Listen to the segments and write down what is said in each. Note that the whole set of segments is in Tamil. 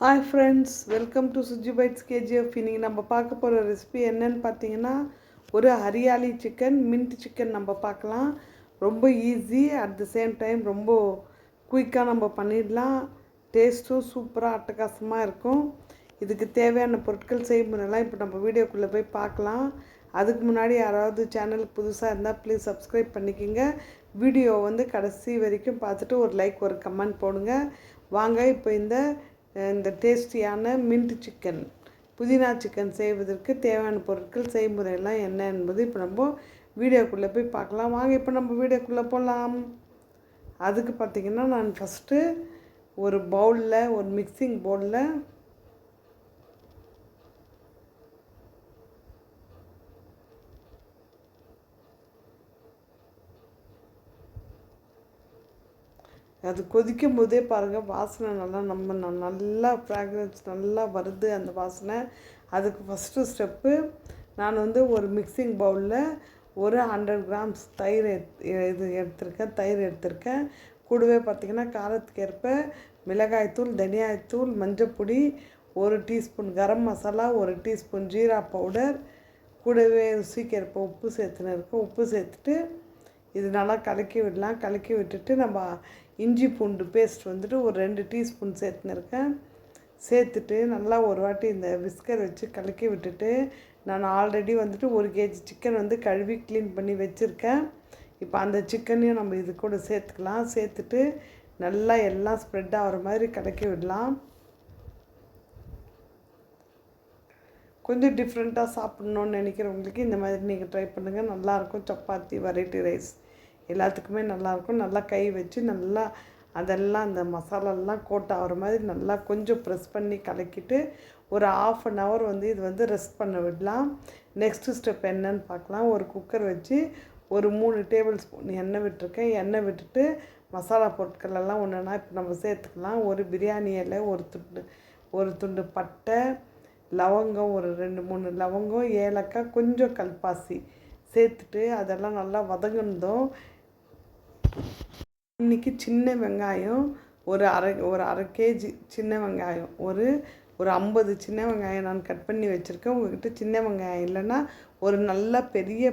Hi friends welcome to Suji bites KGF இன்றைக்கி நம்ம பார்க்க போகிற ரெசிபி என்னன்னு பார்த்தீங்கன்னா ஒரு ஹரியாலி சிக்கன் மின்ட் சிக்கன் நம்ம பார்க்கலாம். ரொம்ப easy at the same time ரொம்ப குயிக்காக நம்ம பண்ணிடலாம். டேஸ்ட்டும் சூப்பராக அட்டகாசமாக இருக்கும். இதுக்கு தேவையான பொருட்கள் செய்முறைலாம் இப்போ நம்ம வீடியோக்குள்ளே போய் பார்க்கலாம். அதுக்கு முன்னாடி யாராவது சேனலுக்கு புதுசாக இருந்தால் ப்ளீஸ் சப்ஸ்கிரைப் பண்ணிக்கோங்க. வீடியோ வந்து கடைசி வரைக்கும் பார்த்துட்டு ஒரு லைக் ஒரு கமெண்ட் போடுங்க. வாங்க இப்போ இந்த இந்த டேஸ்டியான மின்ட் சிக்கன் புதினா சிக்கன் செய்வதற்கு தேவையான பொருட்கள் செய்முறையெல்லாம் என்ன என்பது இப்போ நம்ம வீடியோக்குள்ளே போய் பார்க்கலாம். வாங்க இப்போ நம்ம வீடியோக்குள்ளே போகலாம் அதுக்கு பார்த்திங்கன்னா நான் ஃபஸ்ட்டு ஒரு பவுலில் ஒரு மிக்சிங் பவுலில் அது கொதிக்கும் போதே பாருங்கள் வாசனை நல்லா நம்ம ந- நல்லா ஃப்ராக்ரன்ஸ் நல்லா வருது அந்த வாசனை. அதுக்கு ஃபஸ்ட்டு ஸ்டெப்பு நான் வந்து ஒரு மிக்சிங் பவுலில் ஒரு ஹண்ட்ரட் கிராம்ஸ் தயிர் எத்- இது எடுத்திருக்கேன் தயிர் எடுத்திருக்கேன். கூடவே பார்த்திங்கன்னா காரத்துக்கு ஏற்ப மிளகாய்த்தூள் தனியாய்த்தூள் மஞ்சப்பொடி ஒரு டீஸ்பூன் கரம் மசாலா ஒரு டீஸ்பூன் ஜீரா பவுடர் கூடவே ருசிக்கு ஏற்ப உப்பு சேர்த்துன்னு இருக்கும். உப்பு சேர்த்துட்டு இது நல்லா கலக்கி விடலாம். கலக்கி விட்டுட்டு நம்ம இஞ்சி பூண்டு பேஸ்ட் வந்துட்டு ஒரு ரெண்டு டீஸ்பூன் சேர்த்துன்னு இருக்கேன் சேர்த்துட்டு நல்லா ஒரு வாட்டி இந்த விஸ்கர் வச்சு கலக்கி விட்டுட்டு நான் ஆல்ரெடி வந்துட்டு ஒரு கேஜி சிக்கன் வந்து கழுவி க்ளீன் பண்ணி வச்சுருக்கேன். இப்போ அந்த சிக்கனையும் நம்ம இது கூட சேர்த்துக்கலாம். சேர்த்துட்டு நல்லா எல்லாம் ஸ்ப்ரெட் ஆகிற மாதிரி கலக்கி விடலாம். கொஞ்சம் டிஃப்ரெண்ட்டாக சாப்பிட்ணுன்னு நினைக்கிறவங்களுக்கு இந்த மாதிரி நீங்கள் ட்ரை பண்ணுங்கள் நல்லாயிருக்கும் சப்பாத்தி வெரைட்டி ரைஸ் எல்லாத்துக்குமே நல்லாயிருக்கும் நல்லா கை வச்சு நல்லா அதெல்லாம் அந்த மசாலாலாம் கோட் ஆகிற மாதிரி நல்லா கொஞ்சம் ப்ரெஸ் பண்ணி கலக்கிட்டு ஒரு ஆஃப் அன் ஹவர் வந்து இது வந்து ரெஸ்ட் பண்ண விடலாம். நெக்ஸ்ட்டு ஸ்டெப் என்னன்னு பார்க்கலாம். ஒரு குக்கர் வச்சு ஒரு மூணு டேபிள் ஸ்பூன் எண்ணெய் விட்டுருக்கேன். எண்ணெய் விட்டுட்டு மசாலா பொருட்கள் எல்லாம் ஒன்றுனா இப்போ நம்ம சேர்த்துக்கலாம். ஒரு பிரியாணி இலை ஒரு துண்டு ஒரு துண்டு பட்டை லவங்கம் ஒரு ரெண்டு மூணு லவங்கம் ஏலக்காய் கொஞ்சம் கல்பாசி சேர்த்துட்டு அதெல்லாம் நல்லா வதங்கினதும் இன்றைக்கி சின்ன வெங்காயம் ஒரு அரை ஒரு அரை கேஜி சின்ன வெங்காயம். ஒரு ஒரு ஐம்பது சின்ன வெங்காயம் நான் கட் பண்ணி வச்சுருக்கேன். உங்கள்கிட்ட சின்ன வெங்காயம் இல்லைன்னா ஒரு நல்ல பெரிய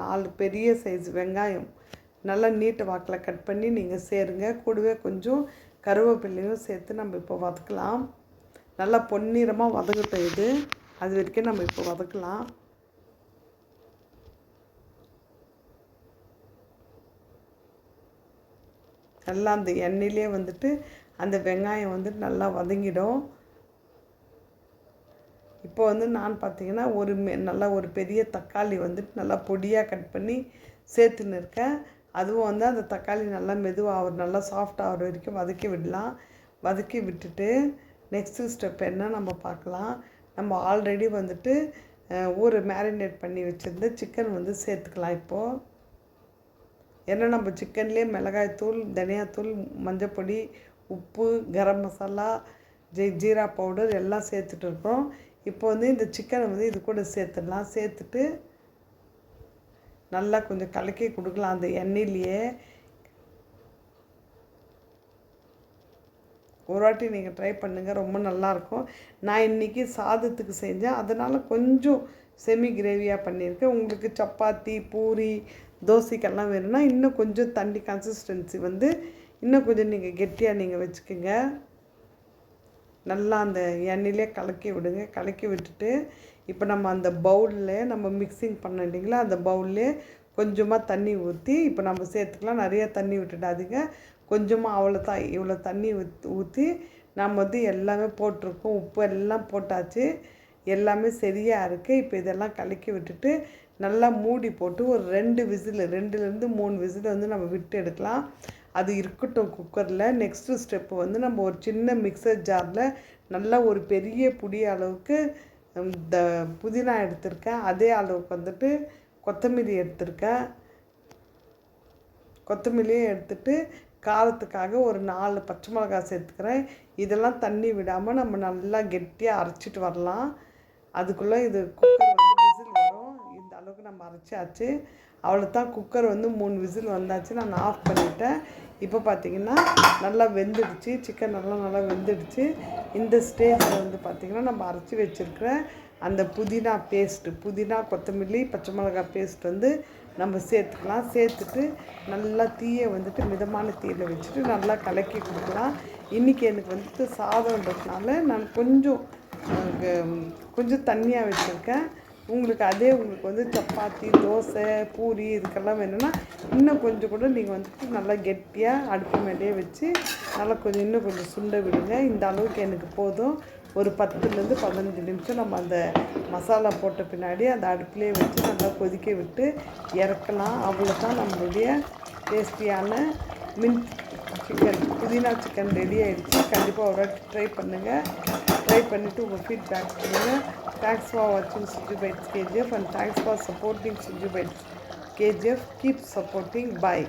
நாலு பெரிய சைஸ் வெங்காயம் நல்லா நீட்ட வாக்கில் கட் பண்ணி நீங்கள் சேருங்க. கூடவே கொஞ்சம் கருவேப்பிலையும் சேர்த்து நம்ம இப்போ வதக்கலாம். நல்லா பொன்னிறமாக வதங்கட்டும் இது. அது வரைக்கும் நம்ம இப்போ வதக்கலாம். நல்லா அந்த எண்ணெயிலே வந்துட்டு அந்த வெங்காயம் வந்துட்டு நல்லா வதங்கிடும். இப்போ வந்து நான் பார்த்தீங்கன்னா ஒரு மெ- நல்லா ஒரு பெரிய தக்காளி வந்துட்டு நல்லா பொடியாக கட் பண்ணி சேர்த்துன்னு இருக்கேன். அதுவும் வந்து அந்த தக்காளி நல்லா மெதுவாக நல்லா சாஃப்ட் ஆகிற வரைக்கும் வதக்கி விடலாம். வதக்கி விட்டுட்டு நெக்ஸ்ட்டு ஸ்டெப் என்ன நம்ம பார்க்கலாம். நம்ம ஆல்ரெடி வந்துட்டு ஒரு மேரினேட் பண்ணி வச்சுருந்த சிக்கன் வந்து சேர்த்துக்கலாம் இப்போது ஏன்னா நம்ம சிக்கன்லேயே மிளகாய்த்தூள் தனியாத்தூள் மஞ்சப்பொடி உப்பு கரம் மசாலா ஜெய் ஜீரா பவுடர் எல்லாம் சேர்த்துட்டு இருக்கோம். இப்போ வந்து இந்த சிக்கனை வந்து இது கூட சேர்த்துடலாம். சேர்த்துட்டு நல்லா கொஞ்சம் கலக்கி கொடுக்கலாம். அந்த எண்ணெயிலேயே ஒரு வாட்டி நீங்கள் ட்ரை பண்ணுங்கள் ரொம்ப நல்லாயிருக்கும் நான் இன்றைக்கி சாதத்துக்கு செஞ்சேன். அதனால் கொஞ்சம் செமி கிரேவியாக பண்ணியிருக்கேன். உங்களுக்கு சப்பாத்தி பூரி தோசைக்கெல்லாம் வேணும்னா இன்னும் கொஞ்சம் தண்ணி கன்சிஸ்டன்சி வந்து இன்னும் கொஞ்சம் நீங்கள் கெட்டியாக நீங்கள் வச்சுக்கோங்க. நல்லா அந்த எண்ணெயிலே கலக்கி விடுங்க. கலக்கி விட்டுட்டு இப்போ நம்ம அந்த பவுலில் நம்ம மிக்சிங் பண்ண இல்லைங்களா? அந்த பவுல்லே கொஞ்சமாக தண்ணி ஊற்றி இப்போ நம்ம சேர்த்துக்கலாம். நிறைய தண்ணி விட்டுடாதீங்க. கொஞ்சமாக அவ்வளோ தான் இவ்வளோ தண்ணி ஊற்றி நம்ம வந்து எல்லாமே போட்டிருக்கோம். உப்பு எல்லாம் போட்டாச்சு. எல்லாமே சரியாக இருக்குது இப்போ இதெல்லாம் கலக்கி விட்டுட்டு நல்லா மூடி போட்டு ஒரு ரெண்டு விசில் ரெண்டுலேருந்து மூணு விசில் வந்து நம்ம விட்டு எடுக்கலாம். அது இருக்கட்டும் குக்கரில். நெக்ஸ்ட்டு ஸ்டெப்பு வந்து நம்ம ஒரு சின்ன மிக்சர் ஜாரில் நல்லா ஒரு பெரிய புடி அளவுக்கு இந்த புதினா எடுத்திருக்கேன். அதே அளவுக்கு வந்துட்டு கொத்தமல்லி எடுத்திருக்கேன். கொத்தமல்லியும் எடுத்துட்டு காரத்துக்காக ஒரு நாலு பச்சை மிளகாய் சேர்த்துக்கிறேன். இதெல்லாம் தண்ணி விடாமல் நம்ம நல்லா கெட்டியாக அரைச்சிட்டு வரலாம். அதுக்குள்ளே இது குக்கர் வந்து விசில் வரும். அளவுக்கு நம்ம அரைச்சாச்சு அவ்வளோ தான் குக்கர் வந்து மூணு விசில் வந்தாச்சு. நான் ஆஃப் பண்ணிட்டேன். இப்போ பார்த்தீங்கன்னா நல்லா வெந்துடுச்சு. சிக்கன் நல்லா நல்லா வெந்துடுச்சு. இந்த ஸ்டேஜில் வந்து பார்த்திங்கன்னா நம்ம அரைச்சி வச்சுருக்கிற அந்த புதினா பேஸ்ட்டு புதினா கொத்தமல்லி பச்சை மிளகாய் பேஸ்ட் வந்து நம்ம சேர்த்துக்கலாம். சேர்த்துட்டு நல்லா தீயை வந்துட்டு மிதமான தீயில் வச்சுட்டு நல்லா கலக்கி கொடுக்கலாம். இன்றைக்கி எனக்கு வந்துட்டு சாதம்ன்றதுனால நான் கொஞ்சம் கொஞ்சம் தண்ணியாக வச்சுருக்கேன். உங்களுக்கு அதே உங்களுக்கு வந்து சப்பாத்தி தோசை பூரி இதுக்கெல்லாம் வேணும்னா இன்னும் கொஞ்சம் கூட நீங்கள் வந்துட்டு நல்லா கெட்டியாக அடுப்பு மேலேயே வச்சு நல்லா கொஞ்சம் இன்னும் கொஞ்சம் சுண்ட விடுங்க. இந்த அளவுக்கு எனக்கு போதும். ஒரு பத்துலேருந்து பதினஞ்சு நிமிஷம் நம்ம அந்த மசாலா போட்ட பின்னாடி அந்த அடுப்புலேயே வச்சு நல்லா கொதிக்க விட்டு இறக்கலாம். அவ்வளோதான் நம்மளுடைய டேஸ்டியான மின்ட் சிக்கன் புதினா சிக்கன் ரெடி ஆகிடுச்சு கண்டிப்பாக ஒரு வாட்டி ட்ரை பண்ணுங்கள் ட்ரை பண்ணிவிட்டு உங்கள் ஃபீட்பேக் பண்ணுங்கள் Thanks for watching Suju Bites KGF and thanks for supporting Suju Bites KGF. Keep supporting. Bye.